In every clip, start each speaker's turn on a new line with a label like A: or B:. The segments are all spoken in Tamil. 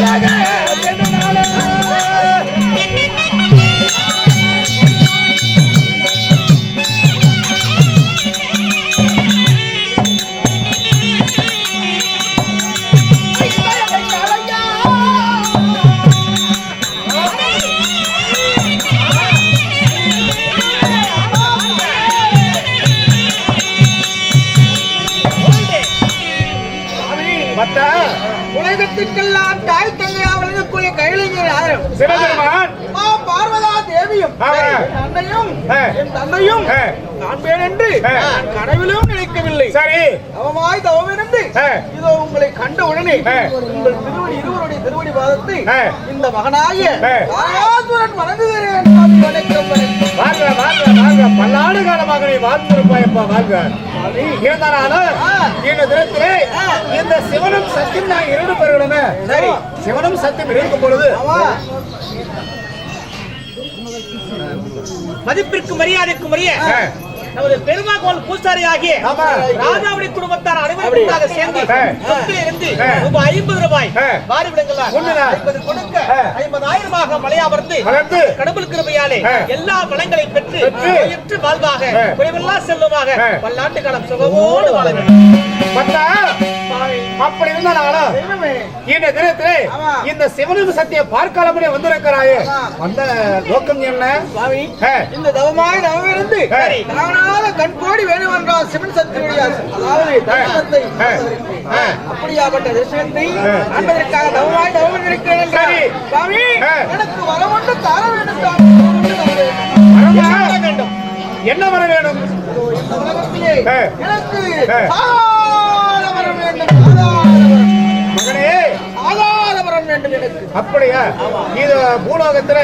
A: Yeah,
B: yeah.
A: என் தந்தையும் என்று
B: ஆ.
A: நான் கனவிலும் நினைக்கவில்லை
B: சரி
A: தவமாய்
B: ஆ.
A: இதோ உங்களை கண்ட உடனே. உங்கள் திருவடி இருவருடைய திருவடி பாதத்தை. இந்த மகனாகிய. தாயாசுரன் வணங்குகிறேன் வணக்கம்
B: வாழ்க வாழ்க வாழ்க பல்லாண்டு காலமாக நீ வாழ்ந்திருப்பாயப்பா வாழ்க இருந்தாலும். இந்த தினத்திலே. இந்த சிவனும் சத்தியம் நான் இரண்டு பேர்களுமே
A: சரி.
B: சிவனும் சத்தியம் இருக்கும் பொழுது
C: மதிப்பிற்கு மரியாதைக்கு மரிய
B: ஆ.
C: நமது பெருமாள் பூசாரி ஆகிய. ராஜாவுடி குடும்பத்தார் அனைவரும் ஒன்றாக சேர்ந்து. சொத்துல இருந்து. ரூபாய் ஐம்பது ரூபாய். மாறி விடுங்களா. ஐம்பது கொடுக்க. ஐம்பதாயிரமாக மலையாமர்ந்து கடவுள் கிருபையாலே. எல்லா வளங்களை பெற்று வாழ்வாக. குறைவெல்லாம் செல்வமாக. பல்லாண்டு காலம் சுகமோடு வாழ வேண்டும்
B: அப்படி இருந்தாலும் இந்த தினத்திலே. இந்த சிவனும் சத்தியம் பார்க்காலமுடைய வந்திருக்கிறாயே. வந்த நோக்கம் என்ன
A: சுவாமி. இந்த தவமாய் தவமிருந்து
B: சரி.
A: தானாக கண்கோடி வேணும் என்றால் சிவன் சக்தியுடைய அதாவது. அப்படியாப்பட்ட
B: ஆ.
A: காண்பதற்காக தவமாய் தவம் இருக்கிறேன். சுவாமி. எனக்கு வரம் ஒன்று தர வேண்டும் வேண்டும்.
C: வர வேண்டும்
B: என்ன வர ஆ.
A: எனக்கு
B: அப்படியா இது பூலோகத்துல.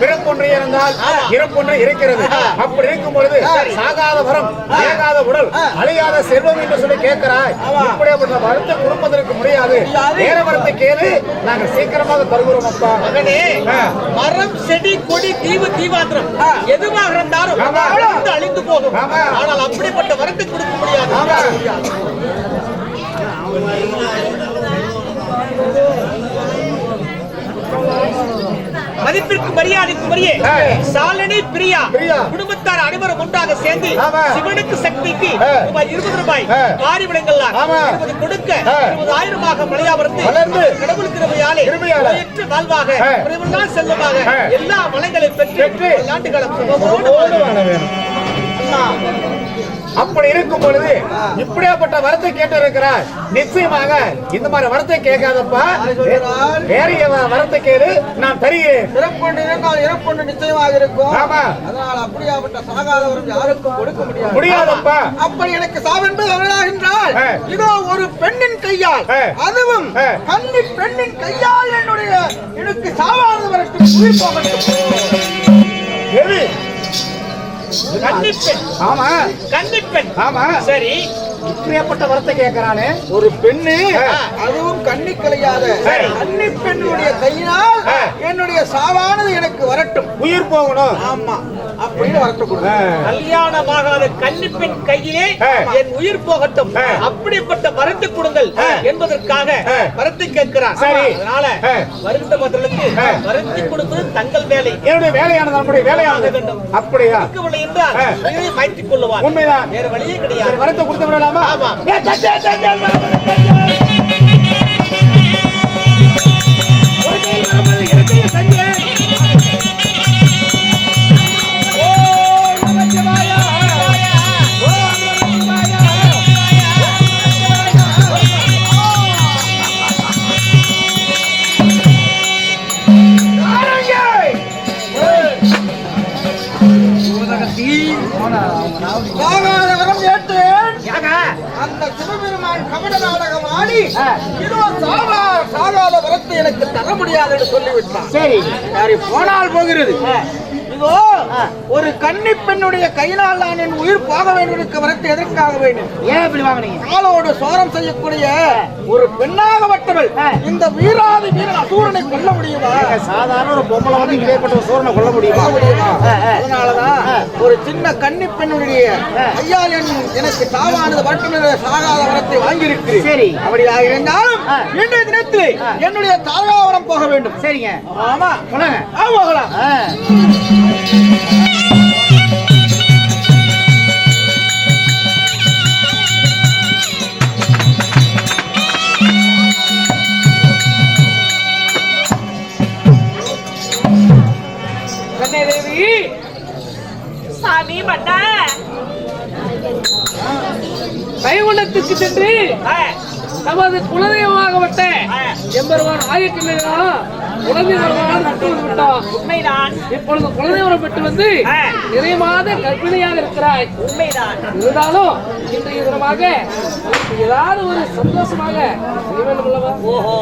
B: பிறப்பொன்று இருந்தால் இறப்பொன்று இருக்கிறது அப்படி இருக்கும் பொழுது சாகாத வரம் ஏகாத உடல். அழியாத செல்வம் என்று சொல்லி கேட்கிறாய். இப்படியாப்பட்ட வரத்தை கொடுப்பதற்கு முடியாது. வேற வரத்தை கேளு நாங்க சீக்கிரமாக தருகிறோம் அப்பா
C: மகனே. மரம் செடி கொடி தீவு தீவாத்திரம். எதுவாக இருந்தாலும். அழிந்து போகும்
B: ஆமா.
C: ஆனால் அப்படிப்பட்ட வரத்தை கொடுக்க முடியாது. மதிப்பிற்கு மரியாதைக்கு மரியே
B: ஆ.
C: சாலனி பிரியா. குடும்பத்தார் அனைவரும் ஒன்றாக சேர்ந்து. சிவனுக்கு சக்திக்கு. ரூபாய் இருபது ரூபாய்
B: ஆமா.
C: இருபது கொடுக்க. இருபது ஆயிரமாக மழையாவருந்து
B: வளர்ந்து.
C: கடவுள் கிருபையாலே. உயர்ற்று வாழ்வாக. குறைவெல்லாம் செல்வமாக. எல்லா வளங்களை பெற்று
B: பெற்று. அப்படி இருக்கும் பொழுது இப்படியாப்பட்ட வரத்தை கேட்டு இருக்கிறார் நிச்சயமாக இந்த மாதிரி வரத்தை கேட்காதப்பா. வேற வரத்தை கேளு நான் தருகிறேன்
A: இறப்பொண்டு இருந்தால் இறப்பொண்டு நிச்சயமாக இருக்கும்
B: ஆமா.
A: அதனால் அப்படியாப்பட்ட சாகாதவரும் யாருக்கும் கொடுக்க முடியாது
B: முடியாதப்பா
A: அப்படி எனக்கு சாவென்பது
B: ஆ.
A: இதோ ஒரு பெண்ணின் கையால். அதுவும். கன்னி பெண்ணின் கையால் என்னுடைய எனக்கு சாவாதவருக்கு உயிர்
B: எது
C: கன்னிப்பெண்
B: ஆமா.
C: கன்னிப்பெண்
B: ஆமா.
C: சரி.
B: இப்படியாப்பட்ட வரத்தை கேட்கிறானே
A: ஒரு பெண்ணு. அதுவும் கண்ணி கலையாத. கன்னி பெண்ணுடைய கையினால். என்னுடைய சாவானது எனக்கு வரட்டும்
B: உயிர் போகணும்
A: ஆமா அப்படின்னு வரட்டும்
C: கன்னிப்பெண் கையிலே. என் உயிர் போகட்டும். அப்படிப்பட்ட வரத்தை கொடுங்கள். என்பதற்காக. வரத்தை கேட்கிறார்
B: சரி.
C: அதனால. வருகின்ற மக்களுக்கு. வரத்தை கொடுப்பது தங்கள் வேலை
B: என்னுடைய வேலையானது நம்முடைய வேலையானது அப்படியா
C: இருக்கவில்லை என்றால் மாற்றிக் கொள்ளுவார்
B: உண்மைதான்
C: வேற வழியே கிடையாது
B: வரத்தை கொடுத்து விடலாமா
C: ஆமா.
A: போனால் போகிறது இதோ ஒரு கன்னி பெண்ணுடைய கையினால் நான் என் உயிர் போக வேண்டியிருக்க வரத்தை எதற்காக வேண்டும்?
B: ஏன் இப்படி வாங்குனீங்க?
A: காலோடு சோரம் செய்யக்கூடிய ஒரு பெண்ணாகப்பட்டவள் இந்த வீராதி வீரன் அசூரனை சூரனை கொல்ல முடியுமா?
B: சாதாரண ஒரு பொம்பளை வந்து இப்பேற்பட்ட ஒரு சூரனை கொல்ல முடியுமா.
A: அதனாலதான் ஒரு சின்ன கன்னி பெண்ணுடைய ஐயா என் எனக்கு சாவானது மட்டும் சாகாத வரத்தை வாங்கியிருக்கிறேன்.
B: சரி.
A: அப்படியாக இருந்தாலும். இன்றைய தினத்தில் என்னுடைய தாராவரம் போக வேண்டும்.
B: சரிங்க.
A: ஆமா.
B: சொல்லுங்க.
A: ஆ, போகலாம்.
D: சாமி மன்ன சென்று நமது குலதெய்வமாகப்பட்ட எம்பெருமான் ஆயக்கிள்ளையா குலதெய்வமாக நட்டு விட்டான்
E: உண்மைதான்.
D: இப்பொழுது குலதெய்வம் பெற்று வந்து. நிறைய மாத கர்ப்பிணியாக இருக்கிறாய்.
E: உண்மைதான்.
D: இருந்தாலும் இன்றைய தினமாக ஏதாவது ஒரு சந்தோஷமாக
E: ஓஹோ.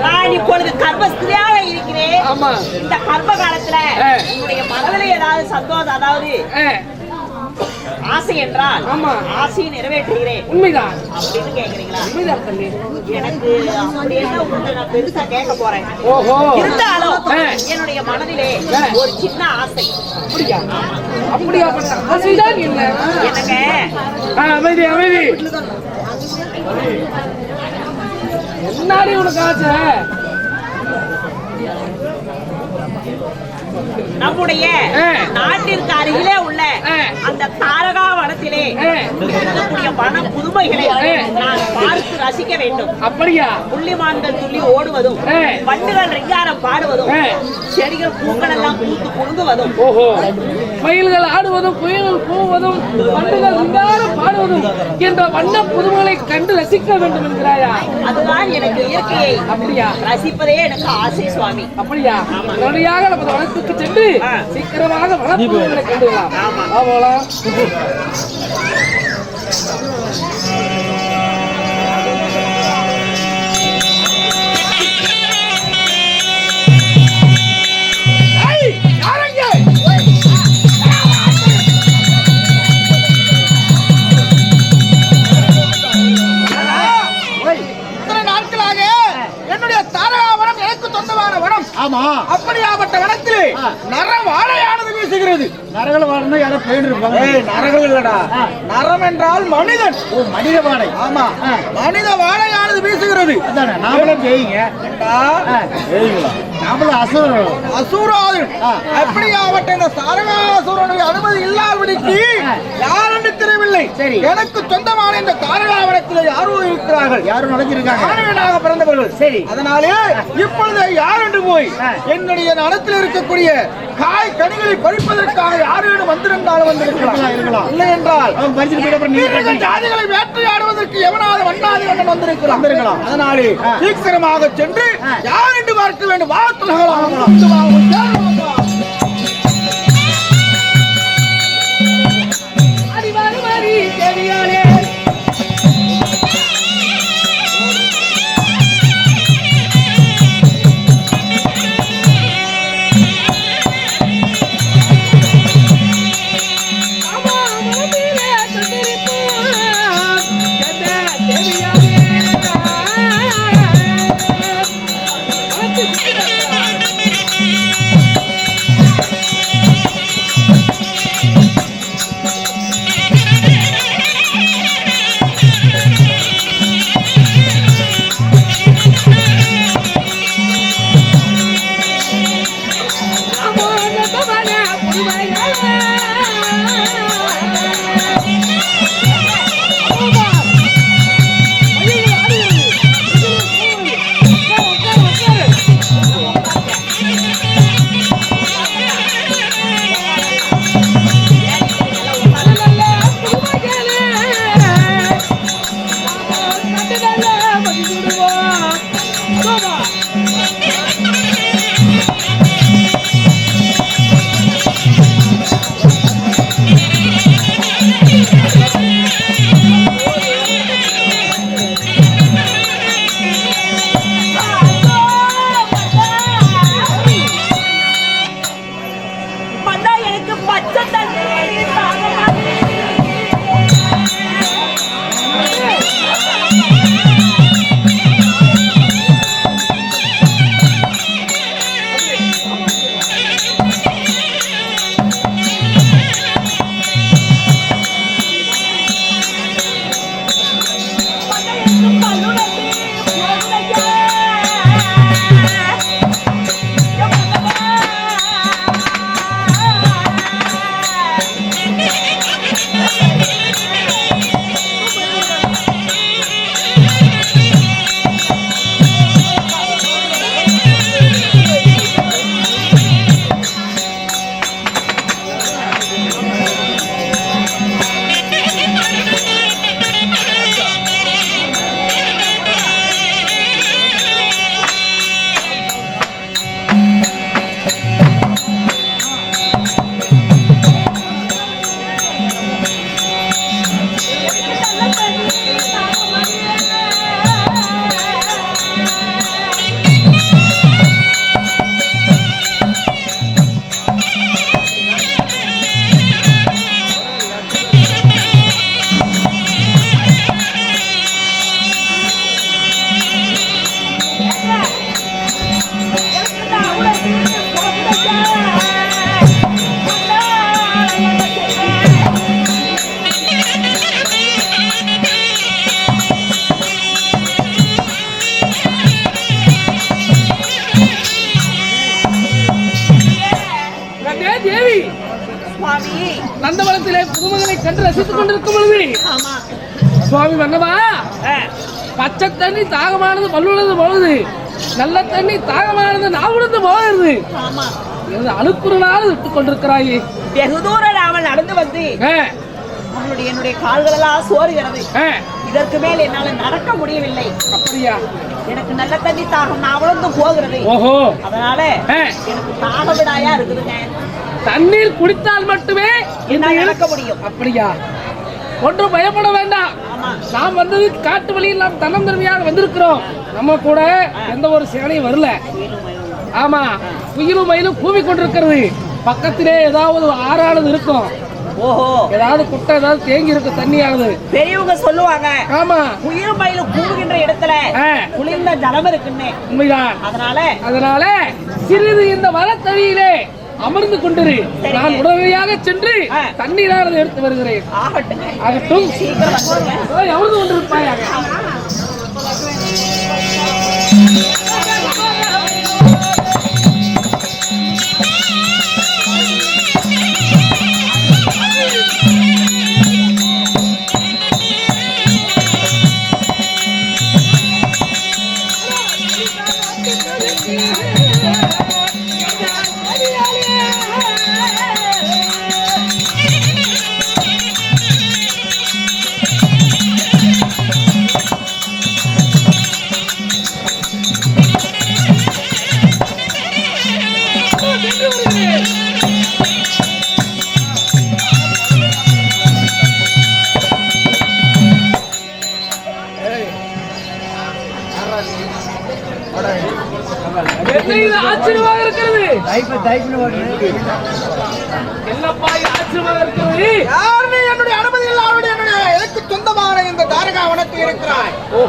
E: நான் இப்பொழுது கர்ப்பஸ்திரியாக இருக்கிறேன்.
D: ஆமா.
E: இந்த கர்ப்ப காலத்துல. உன்னுடைய மனதில் ஏதாவது சந்தோஷம் அதாவது ஆசை என்றால்
D: ஆமா.
E: ஆசையை நிறைவேற்றுகிறேன்.
D: உண்மைதான்.
E: அப்படின்னு கேக்குறீங்களா?
D: உண்மைதான் தம்பி.
E: எனக்கு அப்படி என்ன உங்களை நான் பெருசா கேட்க போறேன்.
D: ஓஹோ.
E: இருந்தாலும். என்னுடைய மனதிலே. ஒரு சின்ன ஆசை.
D: அப்படியா? ஆசைதான் என்ன? ஆ, அமைதி அமைதி. என்னாடி உனக்கு ஆசை
E: நம்முடைய. நாட்டிற்கு அருகிலே உள்ள. அந்த தாரகா வனத்திலே. இருக்கக்கூடிய வன புதுமைகளை. நான் பார்த்து ரசிக்க வேண்டும்
D: அப்படியா
E: புள்ளிமான்கள் துள்ளி ஓடுவதும்
D: ஆ.
E: வண்டுகள் ரிங்காரம் பாடுவதும். செடிகள் பூக்கள் எல்லாம் பூத்து குலுங்குவதும்
D: ஓஹோ மயில்கள் ஆடுவதும் குயில்கள் கூவுவதும் வண்டுகள் ரிங்காரம் பாடுவதும் என்ற வண்ண புதுமைகளை கண்டு ரசிக்க வேண்டும் என்கிறாயா?
E: அதுதான் எனக்கு இயற்கையை
D: அப்படியா?
E: ரசிப்பதே எனக்கு ஆசை சுவாமி.
D: அப்படியா? உடனடியாக நமது வனத்துக்கு சென்று. சீக்கிரமாக வனப்புகளை கண்டு வரலாம்
E: ஆமா.
A: அப்படியாப்பட்ட வனத்திலே நர வாழையானது வீசுகிறது.
B: நரகளை வாழ்ந்தா யாரோ பேர் இருப்பாங்க.
A: ஏய் நரகம் இல்லடா. நரம் என்றால் மனிதன்.
B: ஓ மனித வாடை
A: ஆமா. மனித வாழையானது வீசுகிறது.
B: அதானே நாமளும்
A: ஏண்டா,
B: நாமளும் அசுரம்
A: அசூராது அப்படியாவட்ட இந்த தாரகாசுரனுடைய அனுமதி இல்லாதபடிக்கு யார் தெரியவில்லை
B: சரி.
A: எனக்கு சொந்தமான இந்த தாரகாவனத்தில் யாரும் இருக்கிறார்கள்
B: யாரும் நுழைஞ்சிருக்காங்க
A: மாணவனாக பிறந்தவர்கள்
B: சரி.
A: அதனாலே இப்பொழுது யார் என்று போய் என்னுடைய நலத்தில் இருக்கக்கூடிய காய் கனிகளை பறிப்பதற்காக யாரேனும் வந்திருந்தாலும் வந்திருக்கலாம்
B: இருக்கலாம்.
A: இல்லை என்றால். ஜாதிகளை வேட்டையாடுவதற்கு எவனாவது வண்ணாதி வண்ணன் வந்திருக்கலாம்
B: வந்திருக்கலாம்.
A: அதனாலே. சீக்கிரமாக சென்று. யார் என்று பார்க்க வேண்டும் வா
D: பல்லுள்ளது போகுது. நல்ல தண்ணி தாகமானது நாவுடந்து போகிறது எனது அழுக்குறனால விட்டு கொண்டிருக்கிறாயே?
E: வெகு தூரம் நாம நடந்து வந்து
D: ஆ,
E: அவனுடைய என்னுடைய கால்கள் எல்லாம் சோறுகிறது இதற்கு மேல் என்னால நடக்க முடியவில்லை.
D: அப்படியா?
E: எனக்கு நல்ல தண்ணி தாகம் நாவளந்து போகிறது.
D: ஓஹோ.
E: அதனால எனக்கு தாக விடாயா இருக்குதுங்க.
D: தண்ணீர் குடித்தால் மட்டுமே இரு-
E: நடக்க முடியும்.
D: அப்படியா? ஒன்றும் பயப்பட வேண்டாம். நாம் வந்தது காட்டு வழியில் நாம் தன்னம் திறமையாக வந்திருக்கிறோம். நம்ம கூட எந்த ஒரு சேனையும் வரல. ஆமா குயிலும் மயிலும் கூவி கொண்டிருக்கிறது. பக்கத்திலே ஏதாவது ஆறானது இருக்கும்.
E: ஓஹோ.
D: ஏதாவது குட்டை ஏதாவது தேங்கி இருக்கும் தண்ணியானது.
E: பெரியவங்க சொல்லுவாங்க
D: ஆமா.
E: உயிர் மயிலும் கூவுகின்ற இடத்துல குளிர்ந்த ஜலம் இருக்குன்னு.
D: உண்மைதான்.
E: அதனால
D: அதனால சிறிது இந்த மரத்தடியிலே அமர்ந்து கொண்டிரு. நான் உடனடியாக சென்று
E: ஆ.
D: தண்ணீரானது எடுத்து வருகிறேன். ஆகட்டும். அமர்ந்து கொண்டிருப்பாயாக.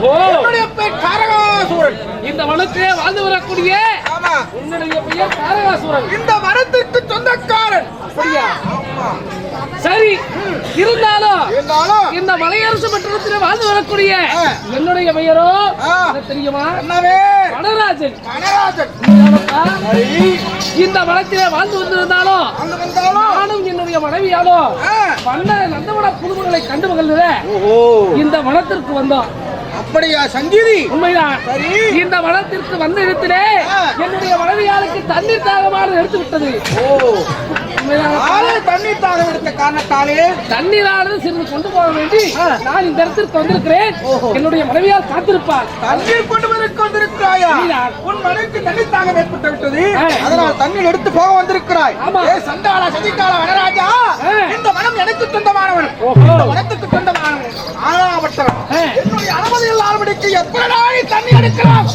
A: என்னுடைய பேர் தாரகாசூரன்
D: இந்த வனத்திலே வாழ்ந்து வரக்கூடிய உன்னுடைய பெயர் தாரகாசுரன்
A: இந்த வனத்திற்கு சொந்தக்காரன்.
D: அப்படியா? சரி. இருந்தாலும்
A: இருந்தாலும்
D: இந்த மலையரசு மண்டலத்தில் வாழ்ந்து வரக்கூடிய. என்னுடைய பெயரோ? தெரியுமா? வனராஜன். இந்த வனத்திலே வாழ்ந்து வந்திருந்தாலும் நானும் என்னுடைய மனைவியாலோ
A: ஆ.
D: வண்ண நந்தவன புதுமகளை கண்டு மகிழ்ந்த இந்த வனத்திற்கு வந்தோம்.
A: அப்படியா சங்கீதி
D: உண்மைதான். இந்த வனத்திற்கு வந்த இடத்திலே. என்னுடைய மனைவியாளுக்கு தண்ணீர் தாகமானது எடுத்து விட்டது
A: ஓ தண்ணீர் எடுத்த காரணத்தாலே
D: தண்ணீரானது சிறிது கொண்டு போக வேண்டி நான் இந்த இடத்திற்கு வந்திருக்கிறேன். என்னுடைய மனைவியால் காத்திருப்பார்.
A: தண்ணீர் கொண்டு வர கொண்டிருக்கிறாயா
D: நீதான்.
A: உன் மனைவிக்கு தண்ணீர் தாகம் ஏற்பட்டு விட்டது. அதனால் தண்ணீர் எடுத்து போக வந்திருக்கிறாய். சண்டாளா சதிகால வனராஜா. இந்த வனம் எனக்கு சொந்தமானவன். இந்த வனத்துக்கு சொந்தமானவன். ஆளாவட்டவன். என்னுடைய அனுமதி இல்லாதபடிக்கு எப்படா நீ தண்ணி எடுக்கலாம்?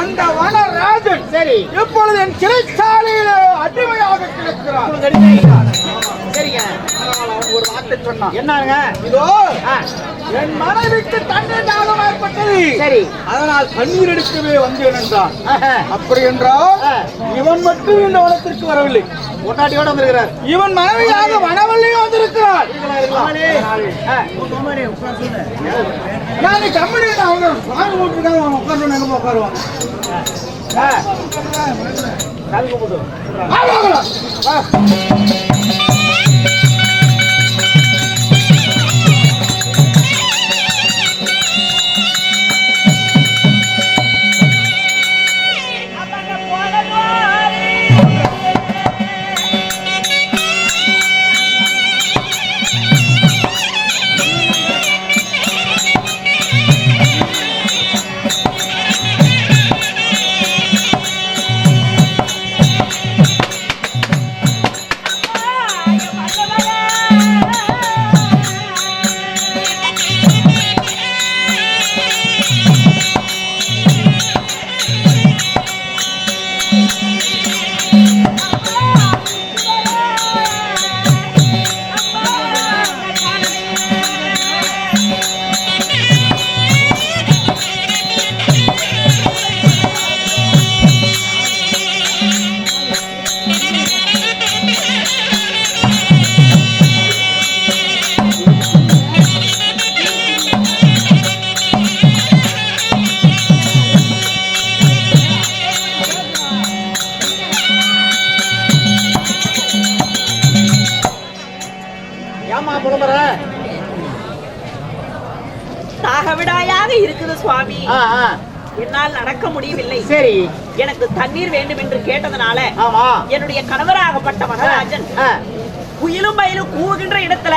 A: அந்த வனராஜன் சரி. இப்பொழுது என் சிறைச்சாலையில அடிமையாக கிடக்கிறார். சரிங்க. ஒரு வார்த்தை சொன்னான்.
B: என்னங்க
A: இதோ
B: ஆ,
A: என் மனைவிக்கு தண்ணீர் தாகம் ஏற்பட்டது.
B: சரி.
A: அதனால் தண்ணீர் எடுக்கவே வந்தேன் என்றான்.
B: ஆஹா.
A: அப்படி என்றால் இவன் மட்டும் இந்த வனத்திற்கு வரவில்லை.
B: பொண்டாட்டியோட வந்திருக்கிறார்.
A: இவன் மனைவியாக வனவல்லியும் வந்திருக்கிறாள்.
B: ஆ,
A: நான் கம்பெனி அவங்க. போட்டுருக்காங்க அவங்க உட்காந்து எங்க உட்காருவாங்க.
B: சாமி. சரி
E: எனக்கு தண்ணீர் வேண்டும் என்று கேட்டதனால என்னுடைய கணவராகப்பட்ட மகராஜன் குயிலும் மயிலும் கூவுகின்ற இடத்துல.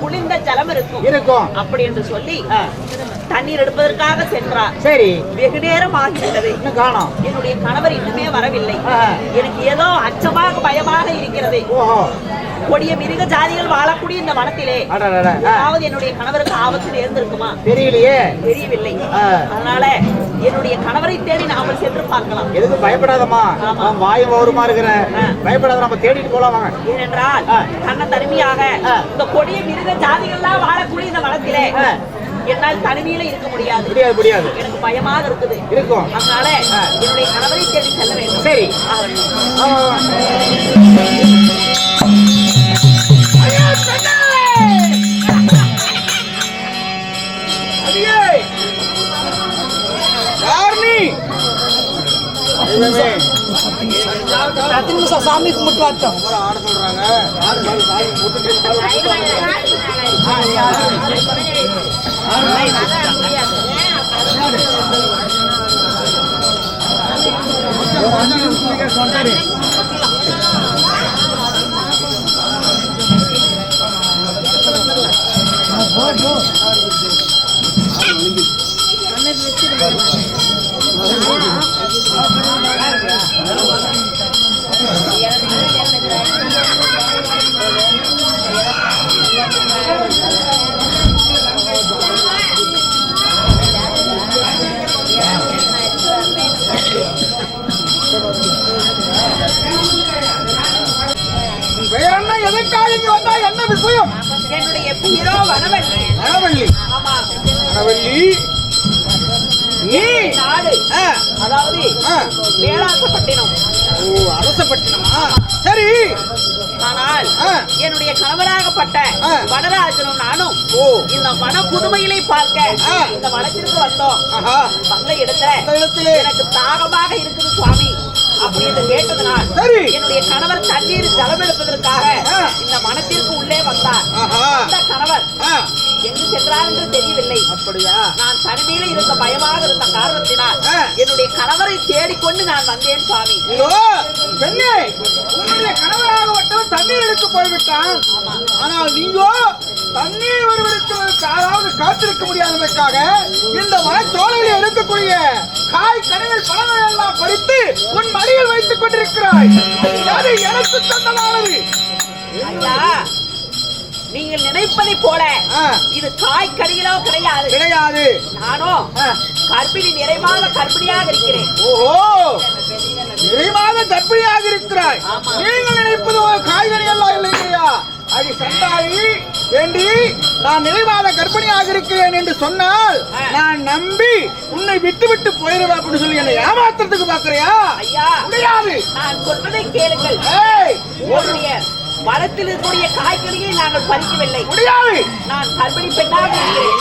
E: குளிர்ந்த ஜலம் இருக்கும்.
B: இருக்கும்.
E: அப்படி என்று சொல்லி தண்ணீர் எடுப்பதற்காக சென்றார்.
B: சரி.
E: வெகு நேரம் ஆகிவிட்டது.
B: காணோம்.
E: என்னுடைய கணவர் இன்னுமே வரவில்லை. எனக்கு ஏதோ அச்சமாக பயமாக இருக்கிறது. கொடிய மிருக ஜாதிகள் வாழக்கூடிய இந்த வனத்திலே. அதாவது என்னுடைய கணவருக்கு ஆபத்து நேர்ந்திருக்குமா?
B: தெரியலையே.
E: தெரியவில்லை. அதனால என்னுடைய கணவரை தேடி நாம சென்று பார்க்கலாம்
B: எதுக்கு பயப்படாதம்மா
E: ஆமா.
B: நான் வாயும் வருமா இருக்கிறேன். பயப்படாத நம்ம தேடிட்டு போலாம் வாங்க
E: ஏனென்றால். தன்னை தனிமையாக. இந்த கொடிய மிருக ஜாதிகள்லாம் வாழக்கூடிய இந்த வனத்திலே. என்னால் தனிமையில இருக்க முடியாது
B: முடியாது முடியாது
E: எனக்கு பயமாக இருக்குது
B: இருக்கும்
E: அதனால. என்னுடைய கணவரை தேடி செல்ல வேண்டும்
B: சரி. ஆமா, தெய்வமே,
A: பத்து நிமிஷம் சாமி கும்பிட்டு வரட்டும்
B: ஆட சொல்றாங்க
E: வேளாசப்பட்டினம்
A: ஓ அரசப்பட்டினமா? சரி.
E: ஆனால். என்னுடைய கணவராகப்பட்ட. வனராஜனும் நானும் இந்த வன புதுமையிலை பார்க்க. இந்த வனத்திற்கு வந்தோம். வந்த இடத்துல. எனக்கு தாகமாக இருக்குது சுவாமி. என்று கேட்டதனால். என்னுடைய கணவர் தண்ணீர் ஜலம் எடுப்பதற்காக. இந்த வனத்திற்கு உள்ளே வந்தார். அந்த கணவர் எங்கு சென்றார் என்று தெரியவில்லை.
A: அப்படியா?
E: நான் தனிமையில இருந்த பயமாக இருந்த காரணத்தினால். என்னுடைய கணவரை தேடிக்கொண்டு நான் வந்தேன் சுவாமி.
A: உன்னுடைய கணவராகப்பட்டவன் தண்ணீர் எடுக்க போய்விட்டான். ஆனால் நீயோ தண்ணீர் வருவதற்கு அதாவது காத்திருக்க முடியாததற்காக இந்த மனச்சோலையில் இருக்கக்கூடிய காய் கனிகள் பழங்கள் எல்லாம் பறித்து உன் மடியில் வைத்துக் கொண்டிருக்கிறாய். அது எனக்கு சொந்தமானது
E: நீங்கள் நினைப்பதை போல இது காய் கடிகளோ கிடையாது.
A: கிடையாது.
E: நானோ கர்ப்பிணி நிறைவாக கர்ப்பிணியாக இருக்கிறேன்.
A: ஓஹோ. நிறைவாக கர்ப்பிணியாக இருக்கிறாய். நீங்கள் நினைப்பது ஒரு காய்கறி எல்லாம் இல்லை இல்லையா அடி சண்டாளி வேண்டி நான் நிறைவாத கர்ப்பிணியாக இருக்கிறேன் என்று சொன்னால் நான் நம்பி உன்னை விட்டு விட்டு போயிருவேன் அப்படின்னு சொல்லி என்னை ஏமாத்துறதுக்கு பாக்குறியா
E: ஐயா
A: முடியாது.
E: நான் சொல்வதை கேளுங்கள்.
A: ஏய்
E: உங்களுடைய வனத்தில் இருக்கக்கூடிய காய்கறியை நாங்கள் பறிக்கவில்லை.
A: முடியாது.
E: நான் கர்ப்பிணி பெண்ணாக இருக்கிறேன்.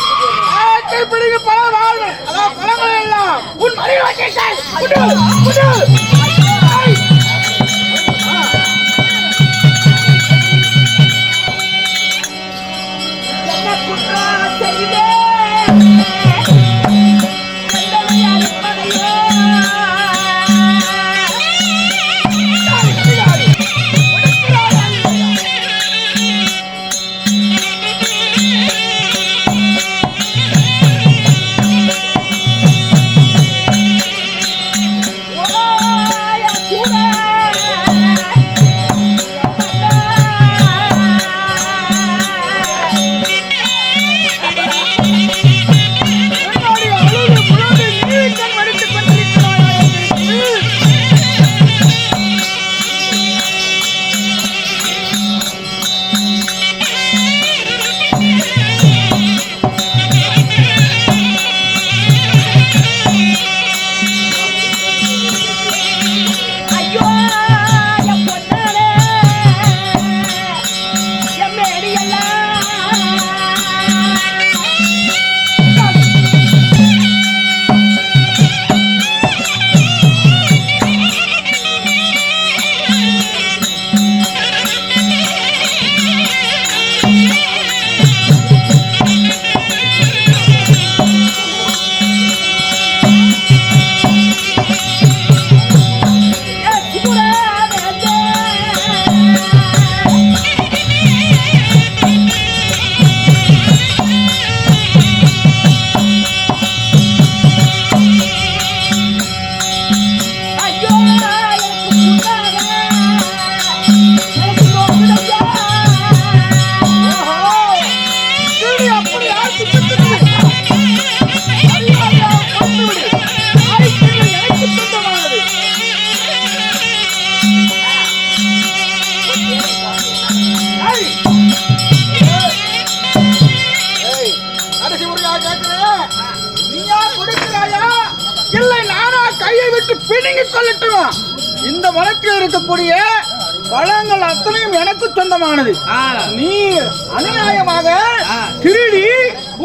A: பல வாழ்வு அதான் பழங்கள் எல்லாம் உன் மறைவு இருக்கக்கூடிய பழங்கள் அத்தனையும் எனக்கு சொந்தமானது. நீ அநியாயமாக திருடி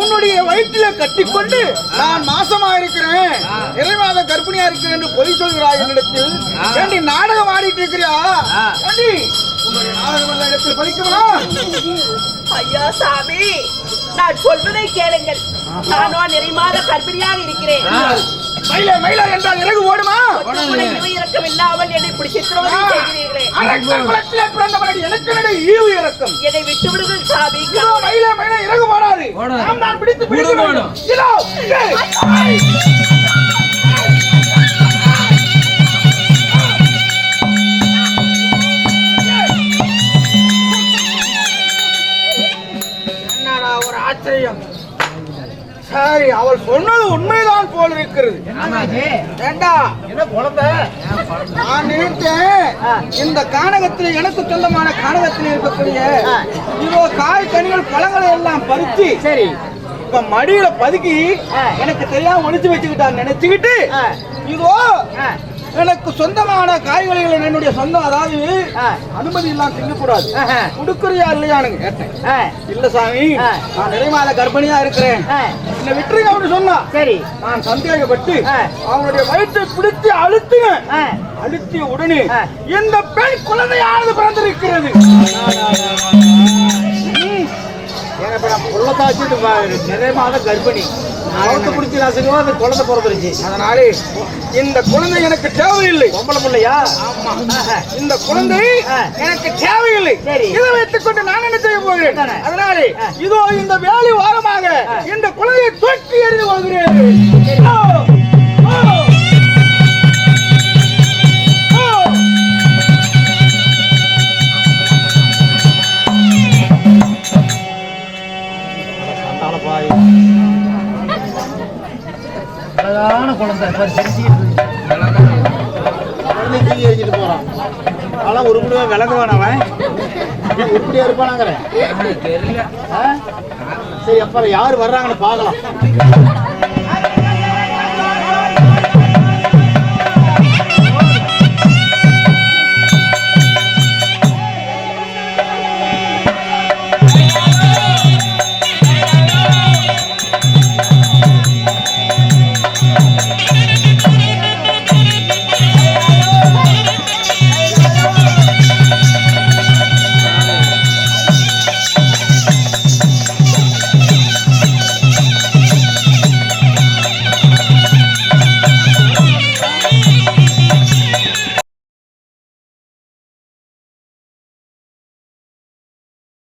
A: உன்னுடைய வயிற்றில கட்டிக்கொண்டு நான் மாசமா இருக்கிறேன் நிறைவாத கர்ப்பிணியா இருக்கிறேன் என்று பொய் சொல்கிறாய் என்னிடத்தில். ஏண்டி நாடகம் ஆடிட்டு இருக்கிறியா? ஏண்டி? உன்னுடைய நாடகம் எல்லாம் இடத்தில் பலிக்குமா
E: ஐயா சாமி நான் சொல்வதை கேளுங்கள். நானோ நிறைமாத கர்ப்பிணியாக இருக்கிறேன்.
A: மயில மயில என்றால் இறகு ஓடுமா?
E: இறக்கம் இல்லாமல் என்னை இப்படி சித்திரவதை செய்கிறீர்களே.
A: பிறந்தவனடி எனக்கு நடு ஈவு இறக்கம்?
E: என்னை விட்டு விடுங்கள் சாமி
A: இதோ மயில மயில இறகு ஓடாது. நாம் தான் பிடித்து பிடித்து வேண்டும் இதோ ஒரு ஆச்சரியம்? சரி அவள் சொன்னது உண்மைதான் போல் இருக்கிறது. ஏண்டா? நான் நினைத்தேன் இந்த கானகத்தில் எனக்கு சொந்தமான கானகத்தில் இருக்கக்கூடிய இதோ காய் கனிகள் பழங்களை எல்லாம் பறிச்சு சரி. இப்ப மடியில பதுக்கி எனக்கு தெரியாம ஒளிச்சு வச்சுக்கிட்டான் நினைச்சுக்கிட்டு இதோ எனக்கு சொந்தமான காய்கறிகள் என்னுடைய சொந்தம். அதாவது அனுமதி இல்லாம திங்கக்கூடாது கொடுக்குறியா இல்லையானுங்க கேட்டேன். இல்ல சாமி நான் நிறைமாத கர்ப்பிணியா இருக்கிறேன். என்ன விட்டுருங்க அப்படி சொன்னா. சரி. நான் சந்தேகப்பட்டு அவனுடைய வயிற்றை பிடித்து அழுத்தினேன் அழுத்திய உடனே இந்த பெண் குழந்தையானது பிறந்திருக்கிறது. எனக்கு நான் மாத கர்ப்பிணி. குழந்தை பிடிச்சி நசுக்கவோ அந்த குழந்தை பிறந்துருச்சு அதனாலே இந்த குழந்தை எனக்கு தேவையில்லை. பொம்பளை பிள்ளையா? இந்த குழந்தை எனக்கு தேவையில்லை. இதை வைத்துக் கொண்டு நான் என்ன செய்ய போகிறேன்? அதனாலே இதோ இந்த வேலை வாரமாக இந்த குழந்தையை தூக்கி எறிந்து வருகிறேன்
B: அழகான குழந்தை. பாரு, சிரிச்சுக்கிட்டு இருக்கு. குழந்தை தூக்கி எறிஞ்சிட்டு போறான். அதெல்லாம் ஒரு குடும்பம் விளக்குவான் அவன். ஏன் உருப்படியா இருப்பானாங்கிறேன்.
D: தெரியல?
B: சரி அப்புறம் யார் வர்றாங்கன்னு பார்க்கலாம்.